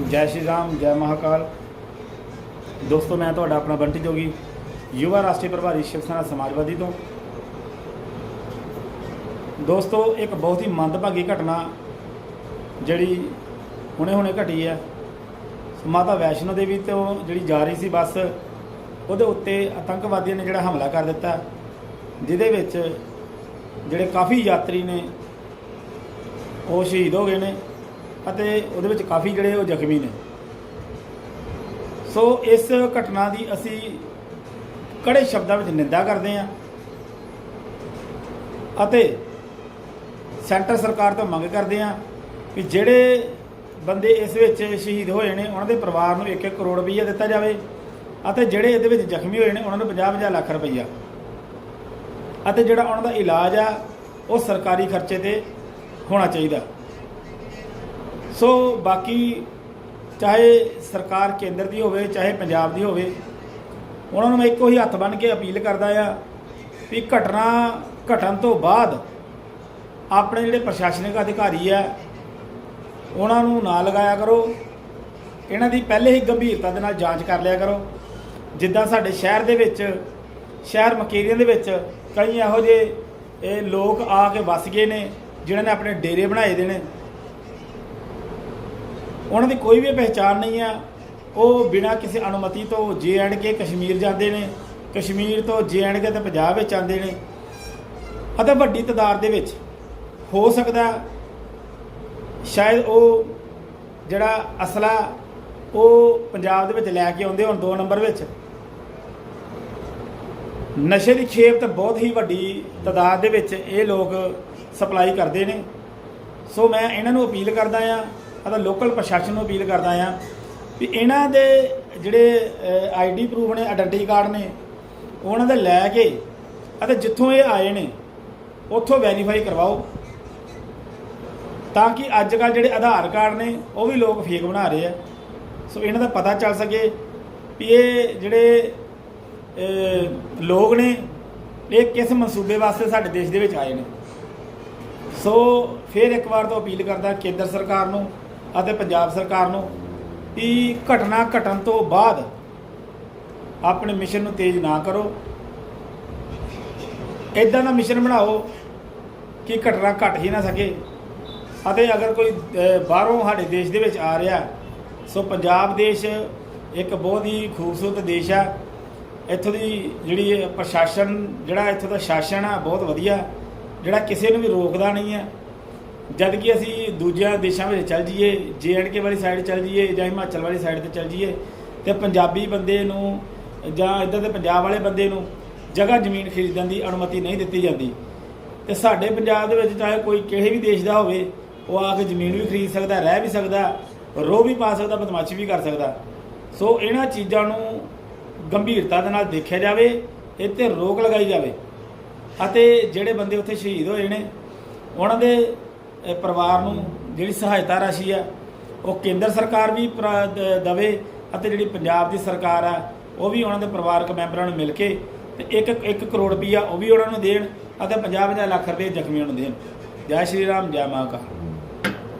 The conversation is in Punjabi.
ਜੈ ਸ਼੍ਰੀ ਰਾਮ, ਜੈ ਮਹਾਕਾਲ। ਦੋਸਤੋ, ਮੈਂ ਤੁਹਾਡਾ ਆਪਣਾ ਬੰਟੀ ਜੋਗੀ, ਯੁਵਾ ਰਾਸ਼ਟਰੀ ਪ੍ਰਭਾਰੀ ਸ਼ਿਵ ਸੈਨਾ ਸਮਾਜਵਾਦੀ ਤੋਂ। ਦੋਸਤੋ, ਇੱਕ ਬਹੁਤ ਹੀ ਮੰਦਭਾਗੀ ਘਟਨਾ ਜਿਹੜੀ ਹੁਣੇ ਹੁਣੇ ਘਟੀ ਹੈ। ਮਾਤਾ ਵੈਸ਼ਨੋ ਦੇਵੀ ਤੋਂ ਜਿਹੜੀ ਜਾ ਰਹੀ ਸੀ ਬੱਸ, ਉਹਦੇ ਉੱਤੇ ਆਤੰਕਵਾਦੀਆਂ ਨੇ ਜਿਹੜਾ ਹਮਲਾ ਕਰ ਦਿੱਤਾ, ਜਿਹਦੇ ਵਿੱਚ ਜਿਹੜੇ ਕਾਫੀ ਯਾਤਰੀ ਨੇ, ਉਹ ਸ਼ਹੀਦ ਹੋ ਗਏ ਨੇ। ਅਤੇ ਉਹਦੇ ਵਿੱਚ ਕਾਫੀ ਜਿਹੜੇ ਉਹ ਜ਼ਖਮੀ ਨੇ। ਸੋ ਇਸ ਘਟਨਾ ਦੀ ਅਸੀਂ ਕੜੇ ਸ਼ਬਦਾਂ ਵਿੱਚ ਨਿੰਦਾ ਕਰਦੇ ਹਾਂ ਅਤੇ ਸੈਂਟਰ ਸਰਕਾਰ ਤੋਂ ਮੰਗ ਕਰਦੇ ਹਾਂ ਕਿ ਜਿਹੜੇ ਬੰਦੇ ਇਸ ਵਿੱਚ ਸ਼ਹੀਦ ਹੋਏ ਨੇ, ਉਹਨਾਂ ਦੇ ਪਰਿਵਾਰ ਨੂੰ 1-1 ਕਰੋੜ ਰੁਪਈਆ ਦਿੱਤਾ ਜਾਵੇ ਅਤੇ ਜਿਹੜੇ ਇਹਦੇ ਵਿੱਚ ਜ਼ਖਮੀ ਹੋਏ ਨੇ, ਉਹਨਾਂ ਨੂੰ 50-50 ਲੱਖ ਰੁਪਈਆ। ਅਤੇ ਜਿਹੜਾ ਉਹਨਾਂ ਦਾ ਇਲਾਜ ਆ, ਉਹ ਸਰਕਾਰੀ ਖਰਚੇ ਤੇ ਹੋਣਾ ਚਾਹੀਦਾ। ਸੋ ਬਾਕੀ ਚਾਹੇ ਸਰਕਾਰ ਕੇਂਦਰ ਦੀ ਹੋਵੇ, ਚਾਹੇ ਪੰਜਾਬ ਦੀ ਹੋਵੇ, ਉਹਨਾਂ ਨੂੰ ਮੈਂ ਇੱਕੋ ਹੀ ਹੱਥ ਬੰਨ ਕੇ ਅਪੀਲ ਕਰਦਾ ਆ ਵੀ ਘਟਨਾ ਘਟਣ ਤੋਂ ਬਾਅਦ ਆਪਣੇ ਜਿਹੜੇ ਪ੍ਰਸ਼ਾਸਨਿਕ ਅਧਿਕਾਰੀ ਆ, ਉਹਨਾਂ ਨੂੰ ਨਾ ਲਗਾਇਆ ਕਰੋ। ਇਹਨਾਂ ਦੀ ਪਹਿਲੇ ਹੀ ਗੰਭੀਰਤਾ ਦੇ ਨਾਲ ਜਾਂਚ ਕਰ ਲਿਆ ਕਰੋ। ਜਿੱਦਾਂ ਸਾਡੇ ਸ਼ਹਿਰ ਦੇ ਵਿੱਚ, ਸ਼ਹਿਰ ਮਕੇਰੀਆਂ ਦੇ ਵਿੱਚ ਕਈ ਇਹੋ ਜਿਹੇ ਇਹ ਲੋਕ ਆ ਕੇ ਵਸ ਗਏ ਨੇ, ਜਿਨ੍ਹਾਂ ਨੇ ਆਪਣੇ ਡੇਰੇ ਬਣਾਏ ਦੇ ਨੇ। ਉਹਨਾਂ ਦੀ ਕੋਈ ਵੀ ਪਹਿਚਾਣ ਨਹੀਂ ਆ। ਉਹ ਬਿਨਾਂ ਕਿਸੇ ਅਨੁਮਤੀ ਤੋਂ ਜੇ ਐਂਡ ਕੇ ਕਸ਼ਮੀਰ ਜਾਂਦੇ ਨੇ। ਕਸ਼ਮੀਰ ਤੋਂ ਜੇ ਐਂਡ ਕੇ ਤੇ ਪੰਜਾਬ ਵਿੱਚ ਆਉਂਦੇ ਨੇ। ਅਤੇ ਵੱਡੀ ਤਾਦਾਦ ਦੇ ਵਿੱਚ ਹੋ ਸਕਦਾ ਸ਼ਾਇਦ ਉਹ ਜਿਹੜਾ ਅਸਲਾ ਉਹ ਪੰਜਾਬ ਦੇ ਵਿੱਚ ਲੈ ਕੇ ਆਉਂਦੇ ਹੁਣ 2 ਨੰਬਰ ਵਿੱਚ। ਨਸ਼ੇ ਦੀ ਖੇਪ ਤਾਂ ਬਹੁਤ ਹੀ ਵੱਡੀ ਤਾਦਾਦ ਦੇ ਵਿੱਚ ਇਹ ਲੋਕ ਸਪਲਾਈ ਕਰਦੇ ਨੇ। ਸੋ ਮੈਂ ਇਹਨਾਂ ਨੂੰ ਅਪੀਲ ਕਰਦਾ ਆ ਅਤੇ ਲੋਕਲ ਪ੍ਰਸ਼ਾਸਨ ਨੂੰ ਅਪੀਲ ਕਰਦਾ ਆ ਵੀ ਇਹਨਾਂ ਦੇ ਜਿਹੜੇ ਆਈਡੀ ਪ੍ਰੂਫ ਨੇ ਆਇਡੈਂਟੀ ਕਾਰਡ ਨੇ, ਉਹਨਾਂ ਦੇ ਲੈ ਕੇ ਅਤੇ ਜਿੱਥੋਂ ਇਹ ਆਏ ਨੇ, ਉੱਥੋਂ ਵੈਰੀਫਾਈ ਕਰਵਾਓ ਤਾਂ ਕਿ ਅੱਜ ਕੱਲ ਜਿਹੜੇ ਆਧਾਰ ਕਾਰਡ ਨੇ, ਉਹ ਵੀ ਲੋਕ ਫੇਕ ਬਣਾ ਰਹੇ ਆ। ਸੋ ਇਹਨਾਂ ਦਾ ਪਤਾ ਚੱਲ ਸਕੇ ਵੀ ਇਹ ਜਿਹੜੇ ਲੋਕ ਨੇ, ਇਹ ਕਿਸ ਮਨਸੂਬੇ ਵਾਸਤੇ ਸਾਡੇ ਦੇਸ਼ ਦੇ ਵਿੱਚ ਆਏ ਨੇ। ਸੋ ਫਿਰ ਇੱਕ ਵਾਰ ਤੋਂ ਅਪੀਲ ਕਰਦਾ ਕੇਂਦਰ ਸਰਕਾਰ ਨੂੰ ਅਤੇ ਪੰਜਾਬ ਸਰਕਾਰ ਨੂੰ ਕਿ ਘਟਨਾ ਘਟਣ ਤੋਂ ਬਾਅਦ ਆਪਣੇ ਮਿਸ਼ਨ ਨੂੰ ਤੇਜ਼ ਨਾ ਕਰੋ। ਇਦਾਂ ਦਾ ਮਿਸ਼ਨ ਬਣਾਓ ਕਿ ਘਟਨਾ ਘਟ ਹੀ ਨਾ ਸਕੇ। ਅਤੇ ਅਗਰ ਕੋਈ ਬਾਹਰੋਂ ਸਾਡੇ ਦੇਸ਼ ਦੇ ਵਿੱਚ ਆ ਰਿਹਾ, ਸੋ ਪੰਜਾਬ ਦੇਸ਼ ਇੱਕ ਬਹੁਤ ਹੀ ਖੂਬਸੂਰਤ ਦੇਸ਼ ਆ। ਇੱਥੋਂ ਦੀ ਜਿਹੜੀ ਪ੍ਰਸ਼ਾਸਨ, ਜਿਹੜਾ ਇੱਥੋਂ ਦਾ ਸ਼ਾਸਨ ਆ, ਬਹੁਤ ਵਧੀਆ। ਜਿਹੜਾ ਕਿਸੇ ਨੂੰ ਵੀ ਰੋਕਦਾ ਨਹੀਂ ਹੈ ਜਦ ਕਿ ਅਸੀਂ ਦੂਜਿਆਂ ਦੇਸ਼ਾਂ ਵਿੱਚ ਚੱਲ ਜਾਈਏ ਜੇਐਂਡਕੇ ਵਾਲੀ ਸਾਈਡ ਚੱਲ ਜਾਈਏ ਜਾਂ ਹਿਮਾਚਲ ਵਾਲੀ ਸਾਈਡ ਤੇ ਚੱਲ ਜਾਈਏ, ਤੇ ਪੰਜਾਬੀ ਬੰਦੇ ਨੂੰ ਜਾਂ ਇੱਧਰ ਦੇ ਪੰਜਾਬ ਵਾਲੇ ਬੰਦੇ ਨੂੰ ਜਗ੍ਹਾ ਜ਼ਮੀਨ ਖਰੀਦਣ ਦੀ ਅਨੁਮਤੀ ਨਹੀਂ ਦਿੱਤੀ ਜਾਂਦੀ। ਤੇ ਸਾਡੇ ਪੰਜਾਬ ਦੇ ਵਿੱਚ ਚਾਹੇ ਕੋਈ ਕਿਸੇ ਵੀ ਦੇਸ਼ ਦਾ ਹੋਵੇ, ਉਹ ਆ ਕੇ ਜ਼ਮੀਨ ਵੀ ਖਰੀਦ ਸਕਦਾ, ਰਹਿ ਵੀ ਸਕਦਾ, ਰੋਹ ਵੀ ਪਾ ਸਕਦਾ, ਬਦਮਾਸ਼ੀ ਵੀ ਕਰ ਸਕਦਾ। ਸੋ ਇਹਨਾਂ ਚੀਜ਼ਾਂ ਨੂੰ ਗੰਭੀਰਤਾ ਦੇ ਨਾਲ ਦੇਖਿਆ ਜਾਵੇ ਇੱਥੇ ਰੋਕ ਲਗਾਈ ਜਾਵੇ। ਅਤੇ ਜਿਹੜੇ ਬੰਦੇ ਉੱਥੇ ਸ਼ਹੀਦ ਹੋਏ ਨੇ, ਉਹਨਾਂ ਦੇ ਪਰਿਵਾਰ ਨੂੰ ਜਿਹੜੀ ਸਹਾਇਤਾ ਰਾਸ਼ੀ ਆ, ਉਹ ਕੇਂਦਰ ਸਰਕਾਰ ਵੀ ਪ੍ਰ- ਦਵੇ ਅਤੇ ਜਿਹੜੀ ਪੰਜਾਬ ਦੀ ਸਰਕਾਰ ਆ, ਉਹ ਵੀ ਉਹਨਾਂ ਦੇ ਪਰਿਵਾਰਕ ਮੈਂਬਰਾਂ ਨੂੰ ਮਿਲ ਕੇ ਤੇ 1 1 ਕਰੋੜ ਰੁਪਈਆ ਉਹ ਵੀ ਉਹਨਾਂ ਨੂੰ ਦੇਣ ਅਤੇ 50 50 ਲੱਖ ਰੁਪਏ ਜ਼ਖਮੀਆਂ ਨੂੰ ਦੇਣ। ਜੈ ਸ਼੍ਰੀ ਰਾਮ, ਜੈ ਮਹਾਕਾਲ